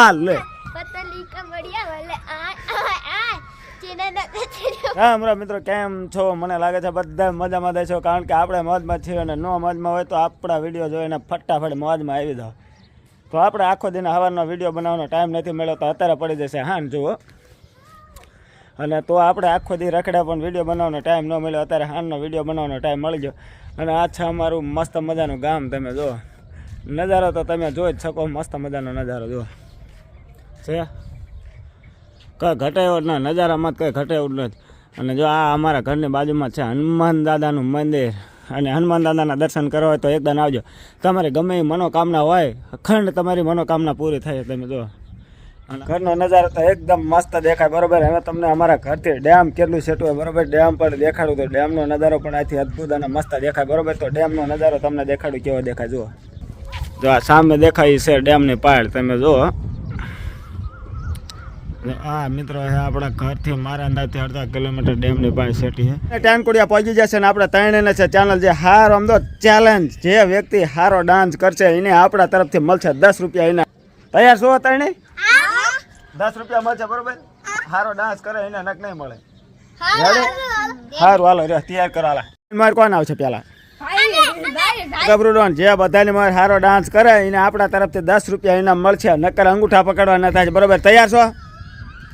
આ લે પતલી કમડિયા વાલે આ આ આ ચીને ન હા મારા મિત્રો કેમ છો? મને લાગે છે બધા મજામાં દેશો કારણ કે આપણે મોજમાં છીએ અને ન મોજમાં હોય તો આપણા વીડિયો જોઈને ફટાફટ મોજમાં આવી જાઓ. તો આપણે આખો દિન સવારનો વીડિયો બનાવવાનો ટાઈમ નથી મળ્યો તો અત્યારે પડી જશે હા જુઓ. અને તો આપણે આખો દી રખડ્યા પણ વીડિયો બનાવવાનો ટાઈમ ન મળ્યો અત્યારે હાનનો વીડિયો બનાવવાનો ટાઈમ મળી ગયો. અને આ છે અમારું મસ્ત મજાનું ગામ તમે જુઓ. નજારો તો તમે જોઈ જ શકો મસ્ત મજાનો નજારો જુઓ. છે? કઈ ઘટે એવું ના, નજારામાં કંઈ ઘટે એવું નથી. અને જો આ અમારા ઘરની બાજુમાં છે હનુમાન દાદાનું મંદિર, અને હનુમાન દાદાના દર્શન કરવા હોય તો એકદમ આવજો. તમારી ગમે એ મનોકામના હોય, અખંડ તમારી મનોકામના પૂરી થાય તમે જો. અને ઘરનો નજારો તો એકદમ મસ્ત દેખાય, બરોબર? હવે તમને અમારા ઘરથી ડેમ કેટલું સેટું હોય, બરોબર? ડેમ પર દેખાડું તો ડેમનો નજારો પણ આથી અદ્ભુત અને મસ્ત દેખાય, બરોબર? તો ડેમનો નજારો તમને દેખાડું કેવો દેખાય, જુઓ. જો આ સામે દેખાય છે ડેમની પાળ તમે જુઓ. આ મિત્રો હે આપણા ઘરથી મારા અંદાજથી અડધા કિલોમીટર ડેમની પાસે સેટી છે ટાંકુડિયા પહોંચી જશે ને આપણે ત્રણેયને છે ચેનલ જે હારો આમ તો ચેલેન્જ જે વ્યક્તિ હારો ડાન્સ કરશે એને આપણા તરફથી મળશે દસ રૂપિયા એના. તૈયાર છો ત્રણે દસ રૂપિયા મળશે બરોબર? હારો ડાન્સ કરે એને નક નહીં મળે. સારું હાલો રે તૈયાર કરો હાલા. મારે કોણ આવશે પેલા ગબરું જે બધાની મારે સારો ડાન્સ કરે એને આપણા તરફથી દસ રૂપિયા એના મળશે નકર અંગૂઠા પકડવાના થાય છે બરોબર? તૈયાર છો?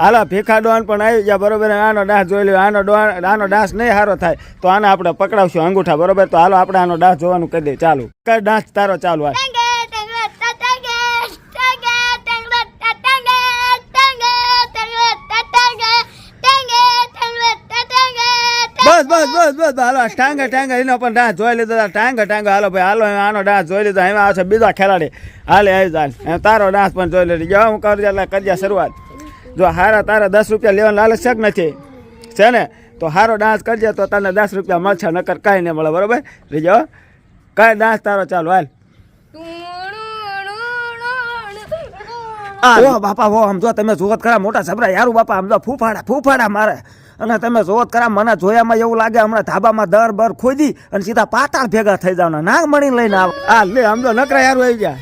હાલા ભેખા ડોન પણ આવી ગયા બરોબર આનો ડાસ જોઈ લો આનો ડોન આનો ડાસ નહીં સારો થાય તો આને આપણે પકડાવશું અંગૂઠા બરોબર તો હાલો આપણે આનો ડાસ જોવાનું કહી દે ચાલુ કઈ ડાસ તારો ચાલુ આ બસ બસ બસ બસ હાલો ટાંગા ટાંગા એનો પણ ડાન્સ જોઈ લીધો ટાંગા ટાંગા હાલો ભાઈ હાલો આનો ડાન્સ જોઈ લીધો એમાં આવશે બીજા ખેલાડી હાલે આવી જાય તારો ડાન્સ પણ જોઈ લીધો હું કરજે એટલે કરજે શરૂઆત જો હારા તારા દસ રૂપિયા લેવાનો લાલચ છે નથી? છે ને? તો હારો ડાન્સ કરજે તો તને દસ રૂપિયા મળશે નકર કાંઈ નહીં મળે બરાબર? રીજો કાંઈ ડાન્સ તારો ચાલો હાલ. ઓ બાપા હો આમ જો તમે જોત ખરા મોટા સબરા યારું બાપા આમ જો ફૂફાડા ફૂફાડા મારે. અને તમે જોત ખરા મને જોયામાં એવું લાગે હમણાં ધાબામાં દર બર ખોદી અને સીધા પાતાળ ભેગા થઈ જવાના. નાગ મણી લઈને આવ. આ લે આમ જો નકરા યારું આવી ગયા.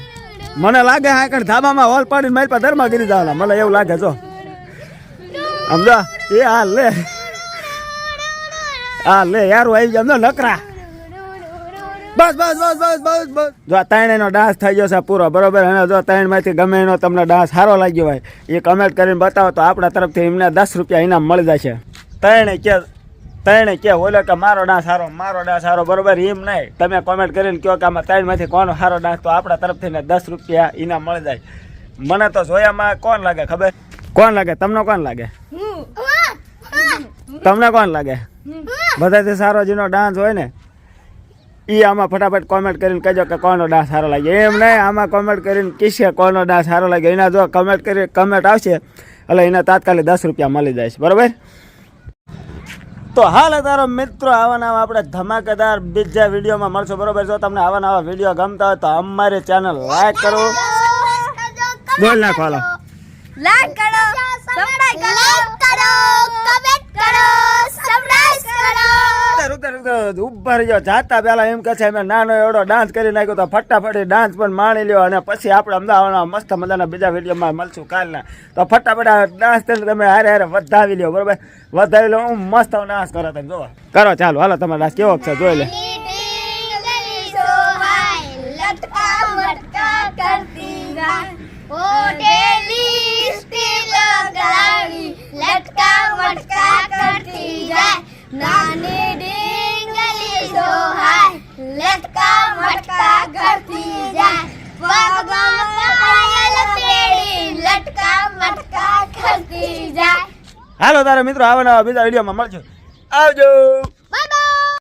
મને લાગે હા ધાબામાં હોલ પાડીને મારી પાસે ધર્મા ગીરી જવાના. મને એવું લાગે જો. આમ જો એ હા લે હા લે યાર આવી ગયા આમ જો નકરા. બસ બસ બસ બસ બસ બસ. જો આ ત્રણેયનો ડાન્સ થઈ ગયો છે પૂરો, બરોબર? અને જો ત્રણમાંથી ગમે એનો તમને ડાન્સ સારો લાગ્યો હોય, એ કમેન્ટ કરીને બતાવો તો આપણા તરફથી એમને દસ રૂપિયા ઇનામ મળી જશે. ત્રણે કે ત્રણે કે, ઓલો કે મારો ડાન્સ સારો, મારો ડાન્સ સારો, બરોબર? એમ નહીં. તમે કોમેન્ટ કરીને કહો કે આમાં ત્રણમાંથી કોનો સારો ડાન્સ, તો આપણા તરફથી દસ રૂપિયા ઇનામ મળી જાય. મને તો જોયામાં કોણ લાગે, ખબર? કોણ લાગે? તમને કોણ લાગે? તમને કોણ લાગે? બધાથી સારો જેનો ડાન્સ હોય ને એ આમાં ફટાફટ કોમેન્ટ કરીને કહેજો કે કોનો ડાન્સ સારો લાગ્યો. એમ નહીં આમાં કોમેન્ટ કરીને કીશે કોનો ડાન્સ સારો લાગ્યો. એના જો કમેન્ટ કરી કમેન્ટ આવશે એટલે એને તાત્કાલિક દસ રૂપિયા મળી જાય છે. બરોબર? તો હાલ તારો મિત્રો આવા નવા આપણે ધમાકેદાર બીજા વિડીયોમાં મળશો. બરાબર? જો તમને આવા નવા વીડિયો ગમતા હોય તો અમારી ચેનલ લાઈક કરો. બોલ નાખો હાલો લાઈક કરો સબસ્ક્રાઇબ કરો કમેન્ટ કરો સબસ્ક્રાઇબ કરો રૂતે રૂતે ઊભા રહી જાતા પહેલા એમ કહે છે મેં નાનો એવડો ડાન્સ કરી નાખ્યો તો ફટાફટ ડાન્સ પણ માણી લ્યો અને પછી આપણે અમદાવાદના મસ્ત મજાના બીજા વિડીયોમાં મળશું કાલના. તો ફટાફટ ડાન્સ તમે હારે હારે વધાવી લ્યો બરોબર? વધાવી લો હું મસ્ત ડાન્સ કરો તમે જોવો કરો ચાલો હાલો તમારો ડાન્સ કેવો છે જોઈ લે. હાલો તારા મિત્રો આવા બીજા વિડીયોમાં મળજો. આવજો.